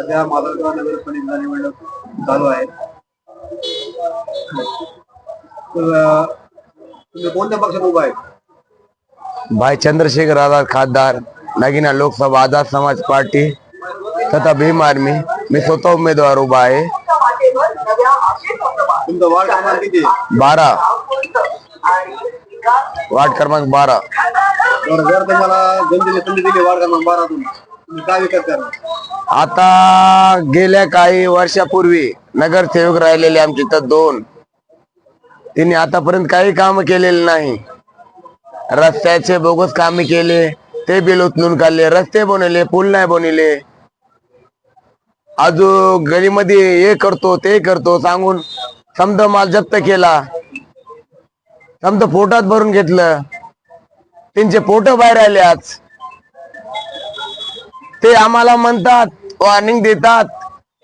सध्या माधवगाव नगर परिषद निवडणूक चालू आहे. तर तुम्ही कोणत्या पक्षात उभा आहे भाई चंद्रशेखर आझाद खासदार नगीना लोकसभा आझाद समाज पार्टी तथा भीम आर्मी. मी स्वतः उमेदवार उभा आहे. तुमचा वार्ड क्रमांक किती? बारा. वार्ड क्रमांक बारा. बरं जर तुम्हाला जनतेने संधी दिली वार्ड क्रमांक बारातून तुम्ही काय विकास करणार? आता गेल्या काही वर्षापूर्वी नगरसेवक राहिलेले आमचे तर दोन. तिने आतापर्यंत काही काम केलेले नाही. रस्त्याचे बोगस कामे केले ते बिल उचलून काढले रस्ते बनवले पूल नाही बनवले. अजून गलीमध्ये हे करतो ते करतो सांगून समजा माल जप्त केला. समजा पोटात भरून घेतलं. त्यांचे पोट बाहेर आले आज. ते आम्हाला म्हणतात वॉर्निंग देतात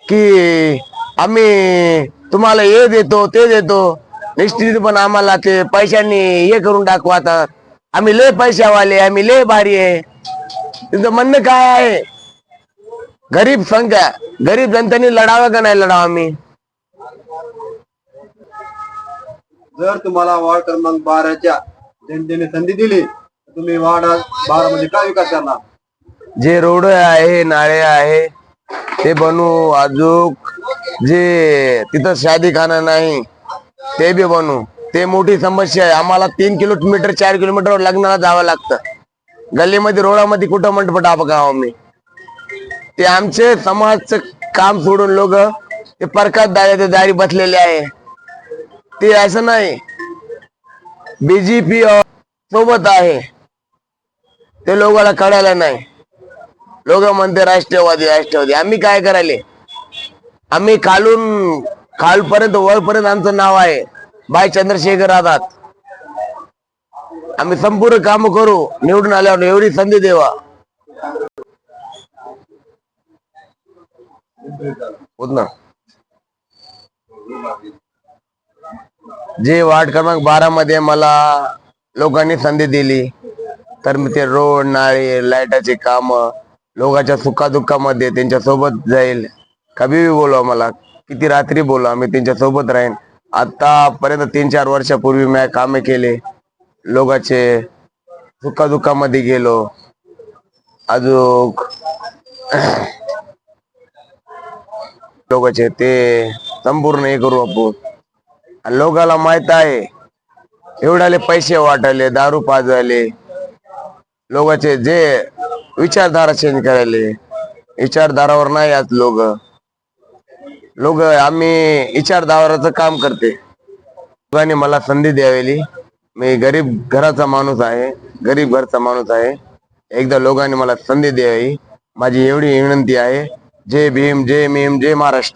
की आम्ही तुम्हाला हे देतो ते देतो. निश्चित पण आम्हाला ते पैशांनी हे करून दाखवतात आम्ही लय पैशावाले आम्ही लय भारी आहे. त्यांचं म्हणणं काय आहे? गरीब संख्या गरीब जनतेने लढावं का नाही लढावं आम्ही? जर तुम्हाला वार्ड क्रमांक बाराच्या जनतेने संधी दिली तुम्ही वार्ड बारा मध्ये काय विकास करणार? जे रोड आहे नाळे आहे ते बनू अजूक जे तिथं शादी खाना नाही ते बी बनू. ते मोठी समस्या आहे. आम्हाला तीन किलोमीटर चार किलोमीटर लग्नाला जावं लागतं. गल्लीमध्ये रोडामध्ये कुठं मंडप गाव हो मी? ते आमचे समाजचं काम सोडून लोक ते परकात दाराच्या दारी बसलेले आहे. ते असं नाही. बीजेपी सोबत आहे. ते लोकांना कळायला नाही. लोक म्हणते राष्ट्रवादी राष्ट्रवादी. आम्ही काय करायले? आम्ही खालून खालपर्यंत वरपर्यंत आमचं नाव आहे. बाय चंद्रशेखर आझाद. आम्ही संपूर्ण काम करू. निवडून आल्यावर एवढी संधी देवा. जे वार्ड क्रमांक बारा मध्ये मला लोकांनी संधी दिली तर मी ते रोड नाळे लाईटाचे काम लोकांच्या सुखादुःखामध्ये त्यांच्यासोबत जाईल. कधी बी बोलवा मला. किती रात्री बोलवा मी त्यांच्यासोबत राहीन. आतापर्यंत तीन चार वर्षापूर्वी मी कामे केले. लोकांचे सुखादुःखामध्ये गेलो. अजून लोकांचे ते संपूर्ण हे करू आपण. आणि माहीत आहे एवढाले पैसे वाटायले दारू पाजले. लोकांचे जे विचारधारा चेंज करायले. विचारधारावर नाही आज लोक. लोक आम्ही विचारधाराचं काम करते. लोकांनी मला संधी द्यावेली. मी गरीब घराचा माणूस आहे. गरीब घरचा माणूस आहे. एकदा लोकांनी मला संधी द्यावी. माझी एवढी विनंती आहे. जय भीम जय भीम जय महाराष्ट्र.